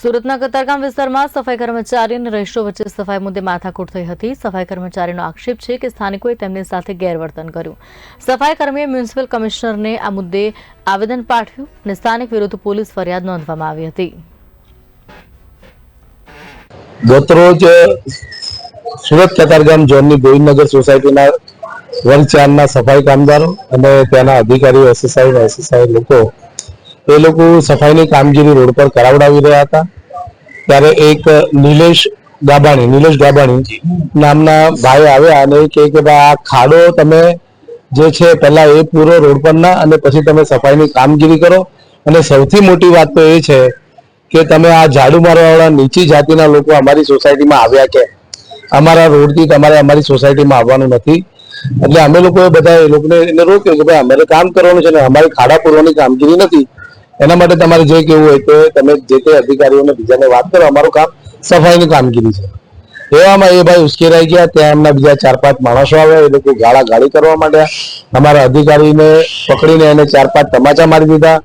સુરતના કતારગામ વિસ્તારમાં સફાઈ કર્મચારી અને રહીશો વચ્ચે સફાઈ મુદ્દે માથાકૂટ થઈ હતી. સફાઈ કર્મચારીનો આક્ષેપ છે કે સ્થાનિકોએ તેમની સાથે ગેરવર્તન કર્યું. સફાઈ કર્મીએ મ્યુનિસિપલ કમિશનરને આ મુદ્દે આવેદન પાઠવ્યું અને સ્થાનિક વિરુદ્ધ પોલીસ ફરિયાદ નોંધવામાં આવી હતી. ગતરોજ સુરત કતારગામ ઝોનની ગોવિંદનગર સોસાયટીના વર્ગ સફાઈ કામદારો અને ત્યાંના અધિકારીઓ એસએસઆઈ એસએસઆઈ લોકો એ લોકો સફાઈની કામગીરી રોડ પર કરાવડાવી રહ્યા હતા. ત્યારે એક નિલેશ ગાબાણી નિલેશ ગાબાણી નામના ભાઈ આવ્યા અને એ કે ભાઈ, આ ખાડો તમે જે છે પહેલા એ પૂરો રોડ પરના અને પછી તમે સફાઈની કામગીરી કરો. અને સૌથી મોટી વાત તો એ છે કે તમે આ ઝાડુ મારવાવાળા નીચી જાતિના લોકો અમારી સોસાયટીમાં આવ્યા કે અમારા રોડથી તમારે અમારી સોસાયટીમાં આવવાનું નથી. એટલે અમે લોકોએ બધા એ લોકોને એને રોક્યો કે ભાઈ અમારે કામ કરવાનું છે ને અમારી ખાડા પૂરવાની કામગીરી નથી. એના માટે તમારે જે કેવું હોય તે તમે જે તે અધિકારીઓને બીજાને વાત કરો, અમારું કામ સફાઈની કામગીરી છે. એવામાં એ ભાઈ ઉશ્કેરાઈ ગયા, ત્યાં એમના બીજા ચાર પાંચ માણસો આવ્યા, એ લોકો ગાળા ગાળી કરવા માંડ્યા. અમારા અધિકારીને પકડીને એને ચાર પાંચ તમાચા મારી દીધા.